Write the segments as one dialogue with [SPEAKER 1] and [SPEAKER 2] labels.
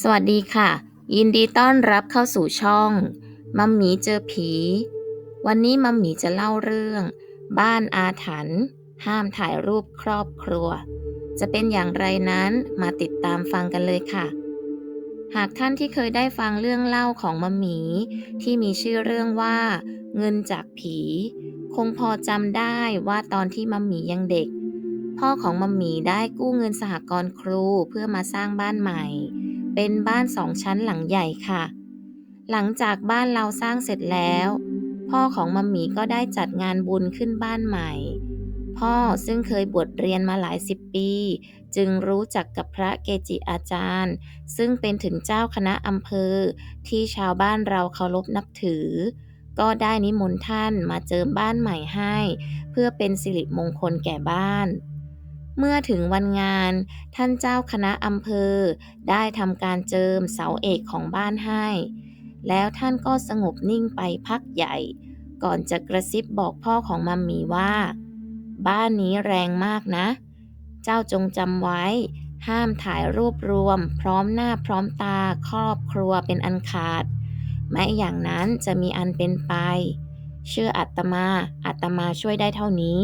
[SPEAKER 1] สวัสดีค่ะ ยินดีต้อนรับเข้าสู่ช่องมัมหมีเจอผี วันนี้มัมหมีจะเล่าเรื่อง บ้านอาถรรพ์ห้ามถ่ายรูปครอบครัว จะเป็นอย่างไรนั้นมาติดตามฟังกันเลยค่ะ หากท่านที่เคยได้ฟังเรื่องเล่าของมัมหมี ที่มีชื่อเรื่องว่า เงินจากผี คงพอจำได้ว่าตอนที่มัมหมียังเด็ก พ่อของมัมหมีได้กู้เงินสหกรณ์ครูเพื่อมาสร้างบ้านใหม่ เป็นบ้านสองชั้นหลังใหญ่ค่ะ หลังจากบ้านเราสร้างเสร็จแล้ว พ่อของมัมหมีก็ได้จัดงานบุญขึ้นบ้านใหม่ พ่อซึ่งเคยบวชเรียนมาหลายสิบปี จึงรู้จักกับพระเกจิอาจารย์ ซึ่งเป็นถึงเจ้าคณะอำเภอ ที่ชาวบ้านเราเคารพนับถือ ก็ได้นิมนต์ท่านมาเจิมบ้านใหม่ให้ เพื่อเป็นสิริมงคลแก่บ้าน เมื่อถึงวันงาน ท่านเจ้าคณะอำเภอ ได้ทำการเจิมเสาเอกของบ้านให้ แล้วท่านก็สงบนิ่งไปพักใหญ่ ก่อนจะกระซิบบอกพ่อของมัมมีว่า บ้านนี้แรงมากนะ เจ้าจงจำไว้ ห้ามถ่ายรูปรวม พร้อมหน้าพร้อมตาครอบครัวเป็นอันขาด ไม่อย่างนั้นจะมีอันเป็นไป เชื่ออัตมาอัตมาช่วยได้เท่านี้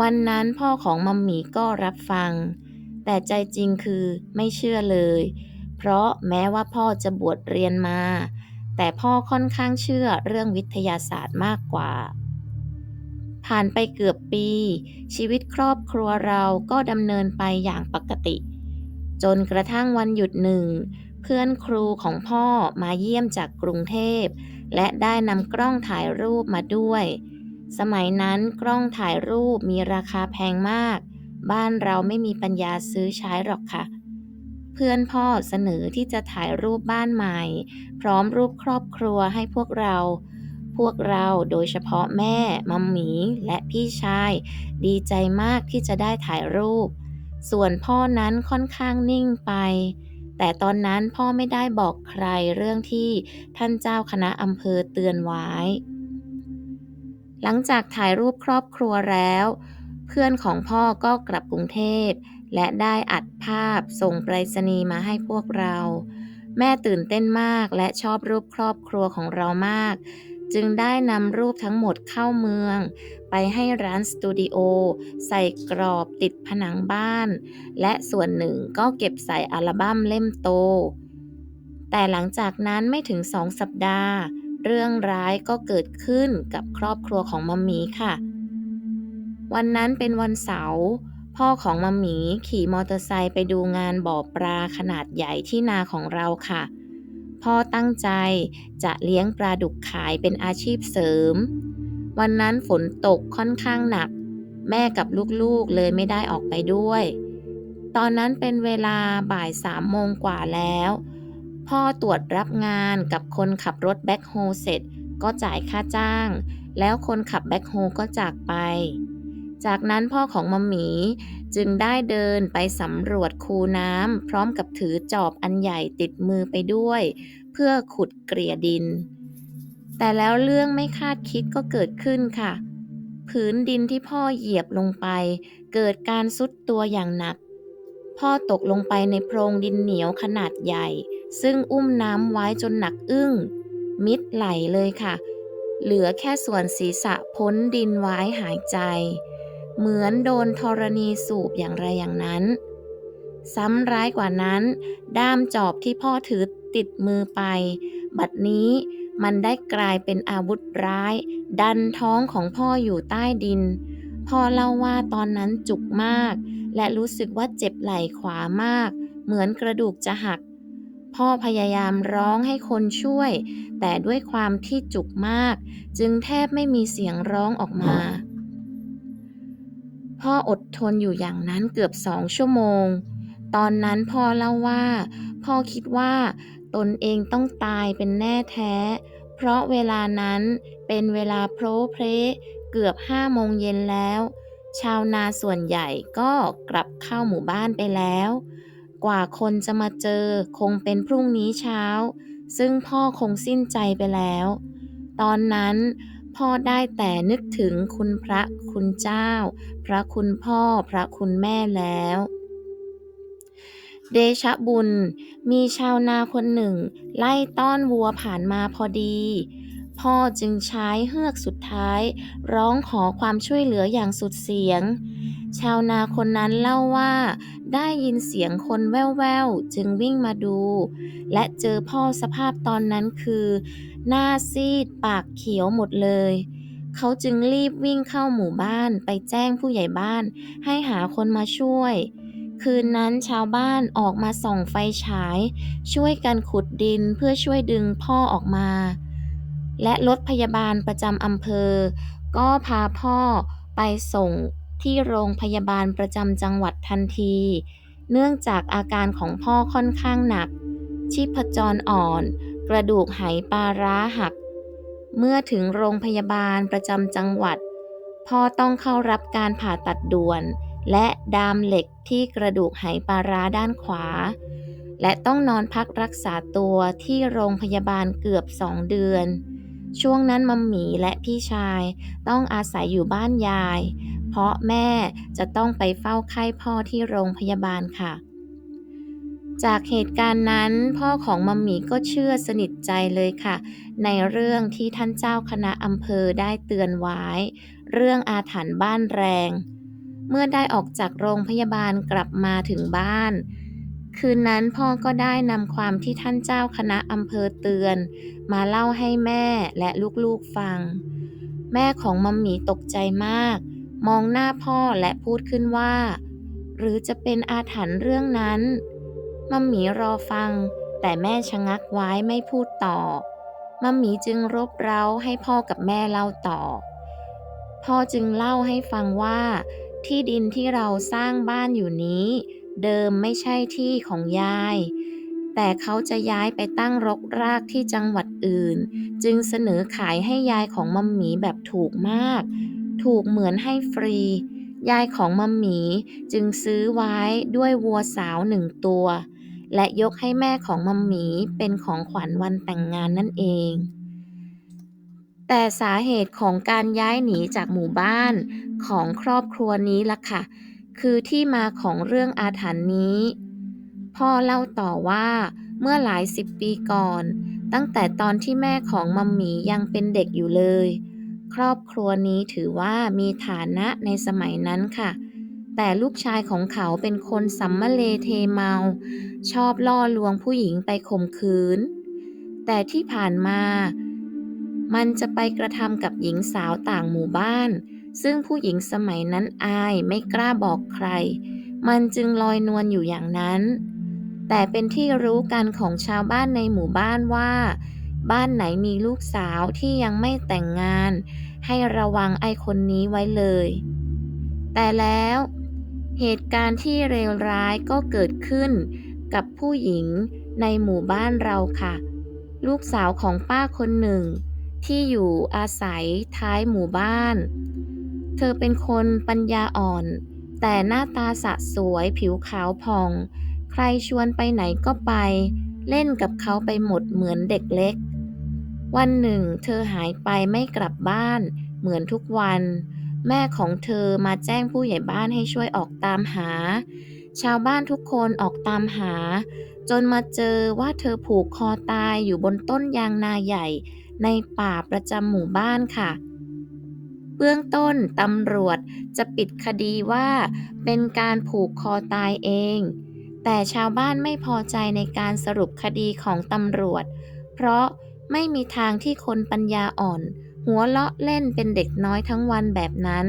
[SPEAKER 1] วันนั้นพ่อของมัมหมีก็รับฟัง แต่ใจจริงคือไม่เชื่อเลย เพราะแม้ว่าพ่อจะบวชเรียนมา แต่พ่อค่อนข้างเชื่อเรื่องวิทยาศาสตร์มากกว่า ผ่านไปเกือบปี ชีวิตครอบครัวเราก็ดำเนินไปอย่างปกติ จนกระทั่งวันหยุดหนึ่ง เพื่อนครูของพ่อมาเยี่ยมจากกรุงเทพ และได้นำกล้องถ่ายรูปมาด้วย สมัยนั้นกล้องถ่ายรูปมีราคาแพงมาก บ้านเราไม่มีปัญญาซื้อใช้หรอกค่ะ เพื่อนพ่อเสนอที่จะถ่ายรูปบ้านใหม่ พร้อมรูปครอบครัวให้พวกเรา พวกเราโดยเฉพาะแม่ มัมหมีและพี่ชาย ดีใจมากที่จะได้ถ่ายรูป ส่วนพ่อนั้นค่อนข้างนิ่งไป แต่ตอนนั้นพ่อไม่ได้บอกใครเรื่องที่ท่านเจ้าคณะอำเภอเตือนไว้ หลังจากถ่ายรูปครอบครัวแล้ว เพื่อนของพ่อก็กลับกรุงเทพ และได้อัดภาพส่งไปรษณีย์มาให้พวกเรา แม่ตื่นเต้นมากและชอบรูปครอบครัวของเรามาก จึงได้นำรูปทั้งหมดเข้าเมือง ไปให้ร้านสตูดิโอใส่กรอบติดผนังบ้าน และส่วนหนึ่งก็เก็บใส่อัลบั้มเล่มโต แต่หลังจากนั้นไม่ถึงสองสัปดาห์ เรื่องร้ายก็เกิดขึ้นกับครอบครัวของมัมมีค่ะ วันนั้นเป็นวันเสาร์พ่อของมัมมีขี่มอเตอร์ไซค์ไปดูงานบ่อปลาขนาดใหญ่ที่นาของเราค่ะ พ่อตั้งใจจะเลี้ยงปลาดุกขายเป็นอาชีพเสริม วันนั้นฝนตกค่อนข้างหนัก แม่กับลูกๆเลยไม่ได้ออกไปด้วย ตอนนั้นเป็นเวลาบ่ายสามโมงกว่าแล้ว พ่อตรวจรับงานกับคนขับรถแบ็คโฮเสร็จ ก็จ่ายค่าจ้าง แล้วคนขับแบ็คโฮก็จากไป จากนั้นพ่อของมัมหมีจึงได้เดินไปสำรวจคูน้ำพร้อมกับถือจอบอันใหญ่ติดมือไปด้วย เพื่อขุดเกลี่ยดิน แต่แล้วเรื่องไม่คาดคิดก็เกิดขึ้นค่ะผืนดินที่พ่อเหยียบลงไป เกิดการซุดตัวอย่างหนัก พ่อตกลงไปในโพรงดินเหนียวขนาดใหญ่ ซึ่งอุ้มน้ำไว้จนหนักอึ้ง มิดไหลเลยค่ะ เหลือแค่ส่วนศีรษะพ้นดินไว้หายใจ เหมือนโดนธรณีสูบอย่างไรอย่างนั้น ซ้ำร้ายกว่านั้น ด้ามจอบที่พ่อถือติดมือไป บัดนี้มันได้กลายเป็นอาวุธร้าย ดันท้องของพ่ออยู่ใต้ดิน พ่อเล่าว่าตอนนั้นจุกมาก และรู้สึกว่าเจ็บไหล่ขวามาก เหมือนกระดูกจะหัก พ่อพยายามร้องให้คนช่วย แต่ด้วยความที่จุกมาก จึงแทบไม่มีเสียงร้องออกมา พ่ออดทนอยู่อย่างนั้นเกือบสองชั่วโมง ตอนนั้นพ่อเล่าว่า พ่อคิดว่า ตนเองต้องตายเป็นแน่แท้ เพราะเวลานั้นเป็นเวลาโพรเพลเกือบห้าโมงเย็นแล้ว ชาวนาส่วนใหญ่ก็กลับเข้าหมู่บ้านไปแล้ว กว่าคนจะมาเจอคงเป็นพรุ่งนี้เช้า ซึ่งพ่อคงสิ้นใจไปแล้ว ตอนนั้นพ่อได้แต่นึกถึงคุณพระคุณเจ้า พระคุณพ่อพระคุณแม่แล้ว เดชะบุญ มีชาวนาคนหนึ่ง ไล่ต้อนวัวผ่านมาพอดี พ่อจึงใช้เฮือกสุดท้าย ร้องขอความช่วยเหลืออย่างสุดเสียง ชาวนาคนนั้นเล่าว่า ได้ยินเสียงคนแว่วๆ จึงวิ่งมาดู และเจอพ่อสภาพตอนนั้นคือ หน้าซีดปากเขียวหมดเลย เขาจึงรีบวิ่งเข้าหมู่บ้านไปแจ้งผู้ใหญ่บ้าน ให้หาคนมาช่วย คืนนั้นชาวบ้านออกมาส่องไฟฉาย ช่วยกันขุดดินเพื่อช่วยดึงพ่อออกมา และรถพยาบาลประจำอำเภอ ก็พาพ่อไปส่ง ที่โรงพยาบาลประจำจังหวัดทันที เนื่องจากอาการของพ่อค่อนข้างหนัก ชีพจรอ่อน กระดูกไหปลาร้าหัก เมื่อถึงโรงพยาบาลประจำจังหวัด พ่อต้องเข้ารับการผ่าตัดด่วน และดามเหล็กที่กระดูกไหปลาร้าด้านขวา และต้องนอนพักรักษาตัวที่โรงพยาบาลเกือบสองเดือนช่วงนั้นมัมหมีและพี่ชายต้องอาศัยอยู่บ้านยาย เพราะแม่จะต้องไปเฝ้าไข้พ่อที่โรงพยาบาลค่ะ จากเหตุการณ์นั้น พ่อของมัมหมีก็เชื่อสนิทใจเลยค่ะ ในเรื่องที่ท่านเจ้าคณะอำเภอได้เตือนไว้ เรื่องอาถรรพ์บ้านแรง เมื่อได้ออกจากโรงพยาบาลกลับมาถึงบ้านคืนนั้นพ่อก็ได้นำความที่ท่านเจ้าคณะอำเภอเตือน มาเล่าให้แม่และลูกๆฟัง แม่ของมัมหมีตกใจมาก มองหน้าพ่อและพูดขึ้นว่า หรือจะเป็นอาถรรพ์เรื่องนั้น มัมหมีรอฟัง แต่แม่ชะงักไว้ไม่พูดต่อ มัมหมีจึงรบเร้าให้พ่อกับแม่เล่าต่อ พ่อจึงเล่าให้ฟังว่า ที่ดินที่เราสร้างบ้านอยู่นี้ เดิมไม่ใช่ที่ของยายแต่เขาจะย้ายไปตั้งรกรากที่จังหวัดอื่น จึงเสนอขายให้ยายของมัมหมีแบบถูกมาก ถูกเหมือนให้ฟรี ยายของมัมหมีจึงซื้อไว้ด้วยวัวสาวหนึ่งตัว และยกให้แม่ของมัมหมีเป็นของขวัญวันแต่งงานนั่นเอง แต่สาเหตุของการย้ายหนีจากหมู่บ้านของครอบครัวนี้ล่ะค่ะ คือที่มาของเรื่องอาถรรพ์นี้ พ่อเล่าต่อว่าเมื่อหลายสิบปีก่อน ตั้งแต่ตอนที่แม่ของมัมหมียังเป็นเด็กอยู่เลย ครอบครัวนี้ถือว่ามีฐานะในสมัยนั้นค่ะ แต่ลูกชายของเขาเป็นคนสัมมเลเทเมา ชอบล่อลวงผู้หญิงไปข่มขืน แต่ที่ผ่านมา มันจะไปกระทำกับหญิงสาวต่างหมู่บ้าน ซึ่งผู้หญิงสมัยนั้นอายไม่กล้าบอกใคร มันจึงลอยนวลอยู่อย่างนั้น แต่เป็นที่รู้กันของชาวบ้านในหมู่บ้านว่า บ้านไหนมีลูกสาวที่ยังไม่แต่งงาน ให้ระวังไอ้คนนี้ไว้เลย แต่แล้วเหตุการณ์ที่เลวร้ายก็เกิดขึ้นกับผู้หญิงในหมู่บ้านเราค่ะ ลูกสาวของป้าคนหนึ่ง ที่อยู่อาศัยท้ายหมู่บ้าน เธอเป็นคนปัญญาอ่อน แต่หน้าตาสะสวยผิวขาวผ่อง ใครชวนไปไหนก็ไป เล่นกับเขาไปหมดเหมือนเด็กเล็ก วันหนึ่งเธอหายไปไม่กลับบ้าน เหมือนทุกวัน แม่ของเธอมาแจ้งผู้ใหญ่บ้านให้ช่วยออกตามหา ชาวบ้านทุกคนออกตามหา จนมาเจอว่าเธอผูกคอตายอยู่บนต้นยางนาใหญ่ ในป่าประจำหมู่บ้านค่ะเบื้องต้นตำรวจจะปิดคดีว่าเป็นการผูกคอตายเอง แต่ชาวบ้านไม่พอใจในการสรุปคดีของตำรวจ เพราะ ไม่มีทางที่คนปัญญาอ่อน หัวเลาะเล่นเป็นเด็กน้อยทั้งวันแบบนั้น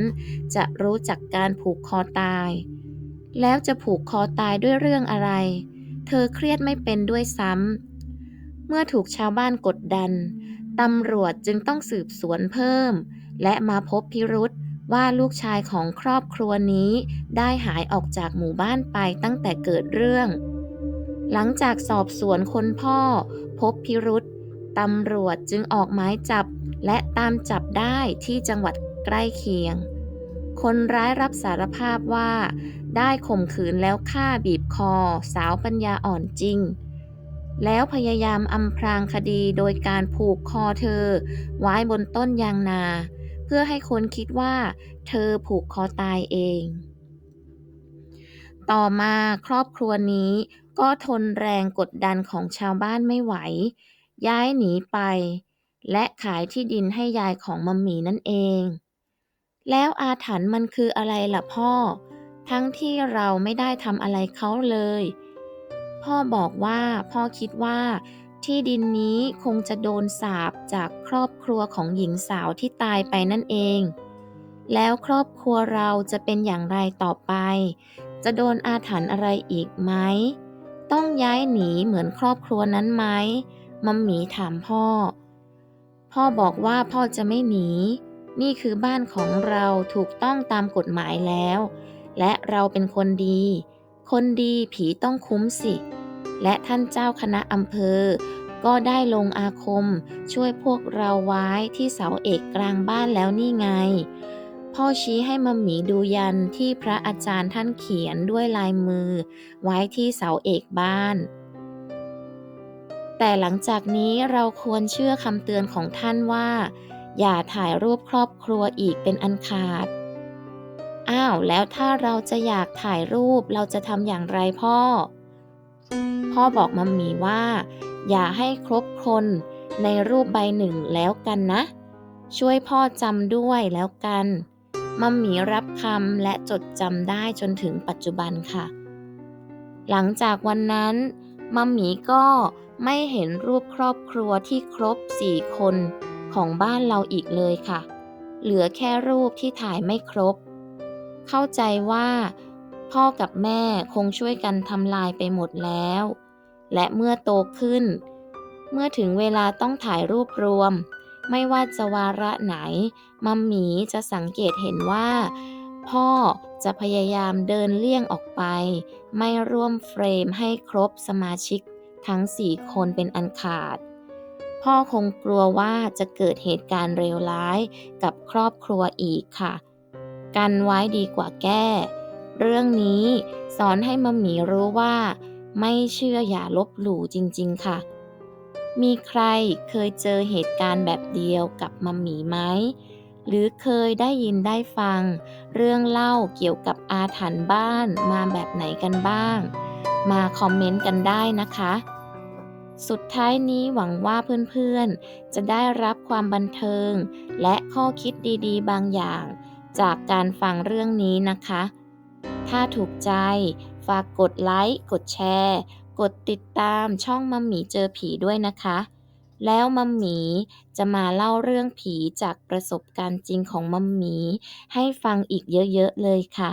[SPEAKER 1] จะรู้จักการผูกคอตาย แล้วจะผูกคอตายด้วยเรื่องอะไร เธอเครียดไม่เป็นด้วยซ้ำ เมื่อถูกชาวบ้านกดดันตำรวจจึงต้องสืบสวนเพิ่ม และมาพบพิรุษว่าลูกชายของครอบครัวนี้ได้หายออกจากหมู่บ้านไปตั้งแต่เกิดเรื่อง หลังจากสอบสวนคนพ่อ พบพิรุษ ตำรวจจึงออกหมายจับและตามจับได้ที่จังหวัดใกล้เคียง คนร้ายรับสารภาพว่า ได้ข่มขืนแล้วฆ่าบีบคอ สาวปัญญาอ่อนจริง แล้วพยายามอำพรางคดีโดยการผูกคอเธอ ไว้บนต้นยางนา เพื่อให้คนคิดว่า เธอผูกคอตายเอง ต่อมาครอบครัวนี้ก็ทนแรงกดดันของชาวบ้านไม่ไหว ย้ายหนีไป และขายที่ดินให้ยายของมัมหมีนั่นเอง แล้วอาถรรพ์มันคืออะไรล่ะพ่อ ทั้งที่เราไม่ได้ทำอะไรเขาเลย พ่อบอกว่าพ่อคิดว่าที่ดินนี้คงจะโดนสาปจากครอบครัวของหญิงสาวที่ตายไปนั่นเอง แล้วครอบครัวเราจะเป็นอย่างไรต่อไป จะโดนอาถรรพ์อะไรอีกไหม ต้องย้ายหนีเหมือนครอบครัวนั้นไหม มัมหมีถามพ่อ พ่อบอกว่าพ่อจะไม่หนี นี่คือบ้านของเราถูกต้องตามกฎหมายแล้ว และเราเป็นคนดี คนดีผีต้องคุ้มสิ และท่านเจ้าคณะอำเภอ ก็ได้ลงอาคม ช่วยพวกเราไว้ที่เสาเอกกลางบ้านแล้วนี่ไง พ่อชี้ให้มัมหมีดูยันที่พระอาจารย์ท่านเขียนด้วยลายมือ ไว้ที่เสาเอกบ้าน แต่หลังจากนี้เราควรเชื่อคำเตือนของท่านว่า อย่าถ่ายรูปครอบครัวอีกเป็นอันขาด อ้าว แล้วถ้าเราจะอยากถ่ายรูปเราจะทำอย่างไรพ่อ พ่อบอกมัมหมีว่า อย่าให้ครบคนในรูปใบหนึ่งแล้วกันนะ ช่วยพ่อจำด้วยแล้วกันมัมหมีรับคำและจดจำได้จนถึงปัจจุบันค่ะ หลังจากวันนั้น มัมหมีก็ ไม่เห็นรูปครอบครัวที่ครบสี่คนของบ้านเราอีกเลยค่ะ เหลือแค่รูปที่ถ่ายไม่ครบ เข้าใจว่า พ่อกับแม่คงช่วยกันทำลายไปหมดแล้ว และเมื่อโตขึ้น เมื่อถึงเวลาต้องถ่ายรูปรวม ไม่ว่าจะวาระไหน มัมหมีจะสังเกตเห็นว่า พ่อจะพยายามเดินเลี่ยงออกไป ไม่ร่วมเฟรมให้ครบสมาชิก ทั้งสี่คนเป็นอันขาด พ่อคงกลัวว่าจะเกิดเหตุการณ์เลวร้ายกับครอบครัวอีกค่ะ กันไว้ดีกว่าแก้ เรื่องนี้สอนให้มัมหมีรู้ว่า ไม่เชื่ออย่าลบหลู่จริง ๆ ค่ะ มีใครเคยเจอเหตุการณ์แบบเดียวกับมัมหมีไหมหรือเคยได้ยินได้ฟัง เรื่องเล่าเกี่ยวกับอาถรรพ์บ้านมาแบบไหนกันบ้าง มาคอมเมนต์กันได้นะคะ สุดท้ายนี้หวังว่าเพื่อนๆ จะได้รับความบันเทิง และข้อคิดดีๆ บางอย่าง จากการฟังเรื่องนี้นะคะ ถ้าถูกใจ ฝากกดไลค์ กดแชร์ กดติดตามช่องมัมหมีเจอผีด้วยนะคะ แล้วมัมหมีจะมาเล่าเรื่องผีจากประสบการณ์จริงของมัมหมีให้ฟังอีกเยอะๆเลยค่ะ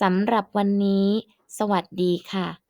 [SPEAKER 1] สำหรับวันนี้ สวัสดีค่ะ